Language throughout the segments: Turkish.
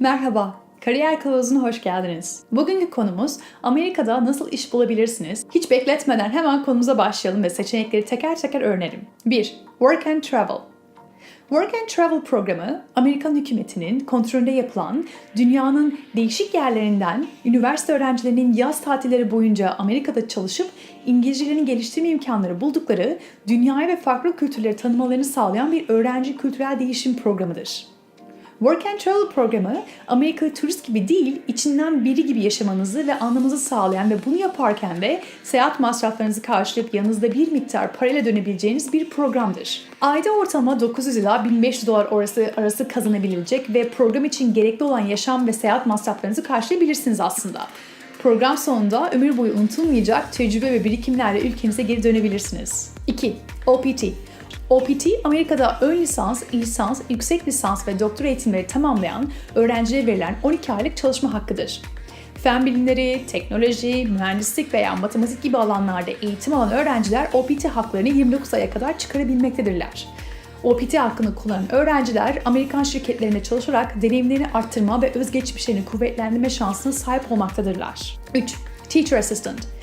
Merhaba, Kariyer Kılavuzu'na hoş geldiniz. Bugünkü konumuz Amerika'da nasıl iş bulabilirsiniz? Hiç bekletmeden hemen konumuza başlayalım ve seçenekleri teker teker öğrenelim. 1. Work and Travel Work and Travel programı, Amerikan hükümetinin kontrolünde yapılan, dünyanın değişik yerlerinden üniversite öğrencilerinin yaz tatilleri boyunca Amerika'da çalışıp İngilizcelerini geliştirme imkanları buldukları, dünyayı ve farklı kültürleri tanımalarını sağlayan bir öğrenci kültürel değişim programıdır. Work and Travel programı Amerikalı turist gibi değil, içinden biri gibi yaşamanızı ve anlamanızı sağlayan ve bunu yaparken de seyahat masraflarınızı karşılayıp yanınızda bir miktar parayla dönebileceğiniz bir programdır. Ayda ortalama 900 ila 1500 dolar arası, arası kazanabilecek ve program için gerekli olan yaşam ve seyahat masraflarınızı karşılayabilirsiniz aslında. Program sonunda ömür boyu unutulmayacak tecrübe ve birikimlerle ülkenize geri dönebilirsiniz. 2. OPT OPT, Amerika'da ön lisans, lisans, yüksek lisans ve doktora eğitimleri tamamlayan öğrencilere verilen 12 aylık çalışma hakkıdır. Fen bilimleri, teknoloji, mühendislik veya matematik gibi alanlarda eğitim alan öğrenciler OPT haklarını 29 aya kadar çıkarabilmektedirler. OPT hakkını kullanan öğrenciler Amerikan şirketlerinde çalışarak deneyimlerini arttırma ve özgeçmişlerini kuvvetlendirme şansına sahip olmaktadırlar. 3. Teacher Assistant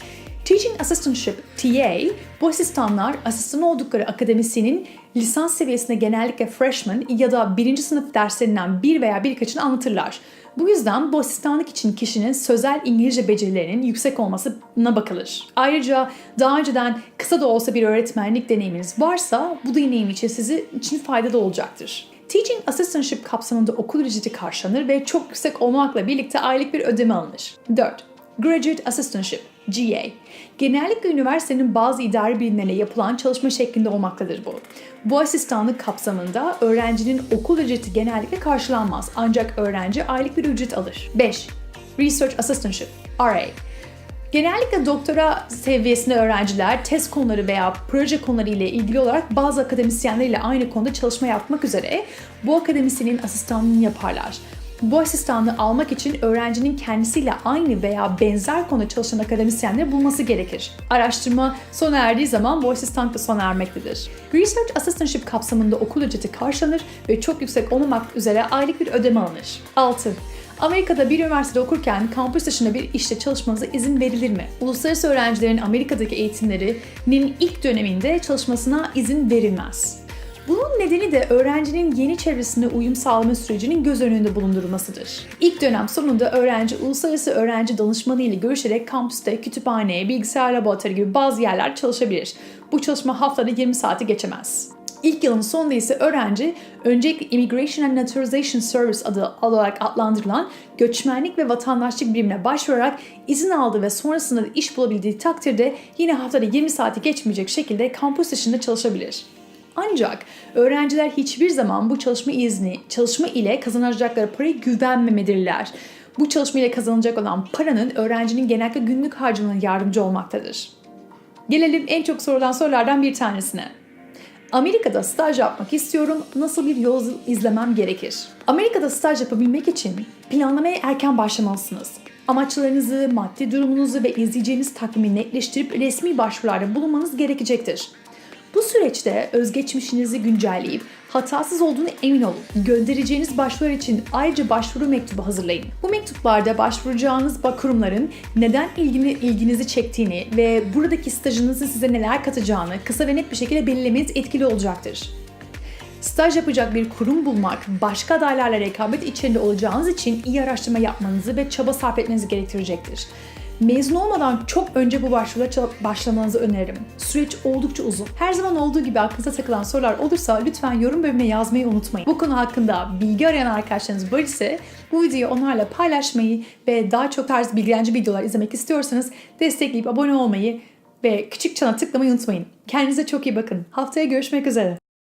Teaching Assistantship, TA, bu asistanlar asistan oldukları akademisyenin lisans seviyesinde genellikle freshman ya da birinci sınıf derslerinden bir veya birkaçını anlatırlar. Bu yüzden bu asistanlık için kişinin sözel İngilizce becerilerinin yüksek olmasına bakılır. Ayrıca daha önceden kısa da olsa bir öğretmenlik deneyiminiz varsa bu deneyim için sizi için faydalı olacaktır. Teaching Assistantship kapsamında okul ücreti karşılanır ve çok yüksek olmakla birlikte aylık bir ödeme alınır. 4. Graduate Assistantship GA. Genellikle üniversitenin bazı idari bilimlerine yapılan çalışma şeklinde olmaktadır bu. Bu asistanlık kapsamında öğrencinin okul ücreti genellikle karşılanmaz ancak öğrenci aylık bir ücret alır. 5. Research Assistantship RA. Genellikle doktora seviyesinde öğrenciler test konuları veya proje konuları ile ilgili olarak bazı akademisyenlerle aynı konuda çalışma yapmak üzere bu akademisyenin asistanlığını yaparlar. Bu asistanlığı almak için öğrencinin kendisiyle aynı veya benzer konuda çalışan akademisyenleri bulması gerekir. Araştırma sona erdiği zaman bu asistanlık da sona ermektedir. Research Assistantship kapsamında okul ücreti karşılanır ve çok yüksek olmamak üzere aylık bir ödeme alınır. 6. Amerika'da bir üniversitede okurken kampüs dışında bir işte çalışmanıza izin verilir mi? Uluslararası öğrencilerin Amerika'daki eğitimlerinin ilk döneminde çalışmasına izin verilmez. Bunun nedeni de öğrencinin yeni çevresine uyum sağlama sürecinin göz önünde bulundurulmasıdır. İlk dönem sonunda öğrenci uluslararası öğrenci danışmanı ile görüşerek kampüste, kütüphane, bilgisayar laboratuvarı gibi bazı yerler çalışabilir. Bu çalışma haftada 20 saati geçemez. İlk yılın sonunda ise öğrenci öncelikle Immigration and Naturalization Service adı olarak adlandırılan göçmenlik ve vatandaşlık birimine başvurarak izin aldı ve sonrasında da iş bulabildiği takdirde yine haftada 20 saati geçmeyecek şekilde kampüs dışında çalışabilir. Ancak öğrenciler hiçbir zaman bu çalışma izni, çalışma ile kazanacakları paraya güvenmemedirler. Bu çalışma ile kazanılacak olan paranın öğrencinin genellikle günlük harcamalarına yardımcı olmaktadır. Gelelim en çok sorulan sorulardan bir tanesine. Amerika'da staj yapmak istiyorum. Nasıl bir yol izlemem gerekir? Amerika'da staj yapabilmek için planlamaya erken başlamalısınız. Amaçlarınızı, maddi durumunuzu ve izleyeceğiniz takvimi netleştirip resmi başvurularda bulunmanız gerekecektir. Bu süreçte özgeçmişinizi güncelleyip hatasız olduğunu emin olun. Göndereceğiniz başvurular için ayrıca başvuru mektubu hazırlayın. Bu mektuplarda başvuracağınız kurumların neden ilgini, ilginizi çektiğini ve buradaki stajınızın size neler katacağını kısa ve net bir şekilde belirlemeniz etkili olacaktır. Staj yapacak bir kurum bulmak, başka adaylarla rekabet içinde olacağınız için iyi araştırma yapmanızı ve çaba sarf etmenizi gerektirecektir. Mezun olmadan çok önce bu başvurulara başlamanızı öneririm. Süreç oldukça uzun. Her zaman olduğu gibi aklınıza takılan sorular olursa lütfen yorum bölümüne yazmayı unutmayın. Bu konu hakkında bilgi arayan arkadaşlarınız var ise bu videoyu onlarla paylaşmayı ve daha çok tarz bilgilendirici videolar izlemek istiyorsanız destekleyip abone olmayı ve küçük çana tıklamayı unutmayın. Kendinize çok iyi bakın. Haftaya görüşmek üzere.